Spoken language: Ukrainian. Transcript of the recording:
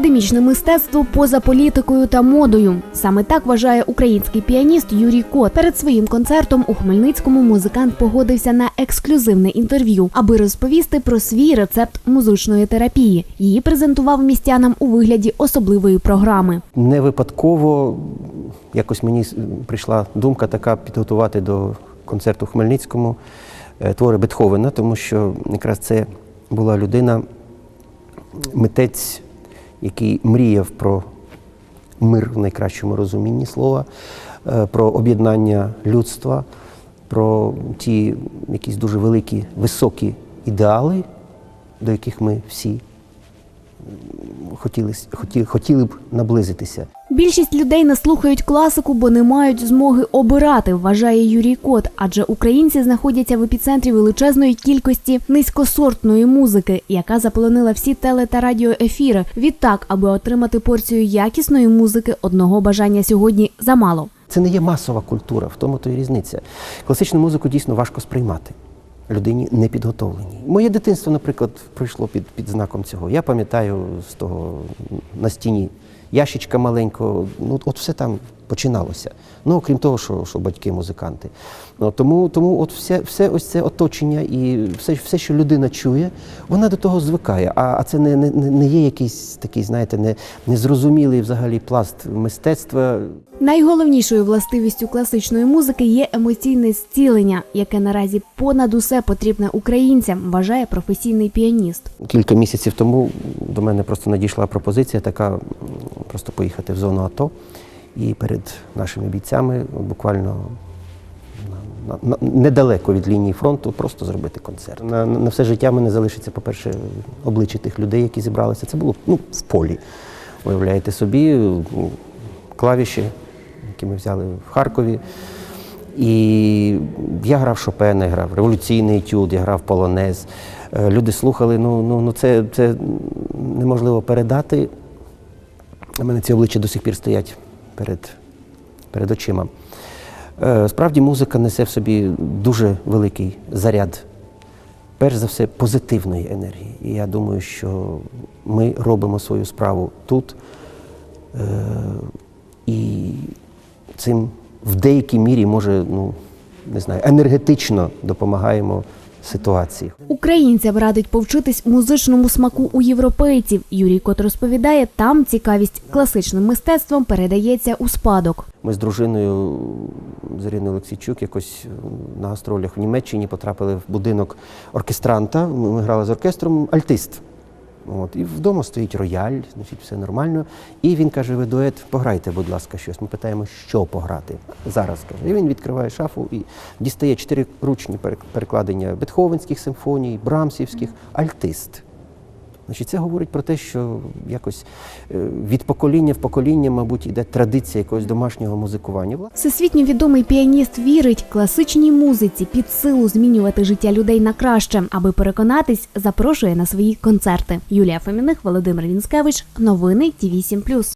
Академічне мистецтво поза політикою та модою. Саме так вважає український піаніст Юрій Кот. Перед своїм концертом у Хмельницькому музикант погодився на ексклюзивне інтерв'ю, аби розповісти про свій рецепт музичної терапії. Її презентував містянам у вигляді особливої програми. Не випадково якось мені прийшла думка така підготувати до концерту Хмельницькому е, твори Бетховена, тому що якраз це була людина, митець, який мріяв про мир в найкращому розумінні слова, е, про об'єднання людства, про ті якісь дуже великі, високі ідеали, до яких ми всі хотіли, хотіли, хотіли б наблизитися. Більшість людей не слухають класику, бо не мають змоги обирати, вважає Юрій Кот. Адже українці знаходяться в епіцентрі величезної кількості низькосортної музики, яка заполонила всі теле та радіоефіри. Відтак, аби отримати порцію якісної музики, одного бажання сьогодні замало. Це не є масова культура, в тому то і різниця. Класичну музику дійсно важко сприймати. Людині не підготовленій. Моє дитинство, наприклад, пройшло під, під знаком цього. Я пам'ятаю з того на стіні ящичка маленького, ну от все там починалося. Ну, окрім того, що, що батьки музиканти. Ну, тому, тому от все, все ось це оточення і все, все, що людина чує, вона до того звикає. А, а це не, не, не є якийсь такий, знаєте, не, незрозумілий взагалі пласт мистецтва. Найголовнішою властивістю класичної музики є емоційне зцілення, яке наразі понад усе потрібне українцям, вважає професійний піаніст. Кілька місяців тому до мене просто надійшла пропозиція така просто поїхати в зону АТО і перед нашими бійцями буквально недалеко від лінії фронту просто зробити концерт. На, на все життя мене залишиться, по-перше, обличчя тих людей, які зібралися. Це було ну, в полі. Уявляєте собі, клавіші, які ми взяли в Харкові. І я грав Шопена, я грав революційний етюд, я грав полонез. Е, Люди слухали, ну, ну, ну це, це неможливо передати. У мене ці обличчя до сих пір стоять перед, перед очима. Е, Справді музика несе в собі дуже великий заряд, перш за все, позитивної енергії. І я думаю, що ми робимо свою справу тут. Е, і цим в деякій мірі, може, ну, не знаю, енергетично допомагаємо ситуації. Українцям радить повчитись музичному смаку у європейців. Юрій Кот розповідає, там цікавість класичним мистецтвом передається у спадок. Ми з дружиною з Іриною Олексійчук якось на гастролях в Німеччині потрапили в будинок оркестранта. Ми грали з оркестром альтист. От, і вдома стоїть рояль, значить, все нормально. І він каже: ви дует, пограйте, будь ласка, щось. Ми питаємо, що пограти. Зараз каже. І він відкриває шафу і дістає чотири ручні перекладення Бетховенських симфоній, Брамсівських, альтист. Значить, це говорить про те, що якось е, від покоління в покоління, мабуть, йде традиція якогось домашнього музикування. Всесвітньо відомий піаніст вірить, класичній музиці під силу змінювати життя людей на краще. Аби переконатись, запрошує на свої концерти. Юлія Фоміних, Володимир Вінскевич. Новини Ті 8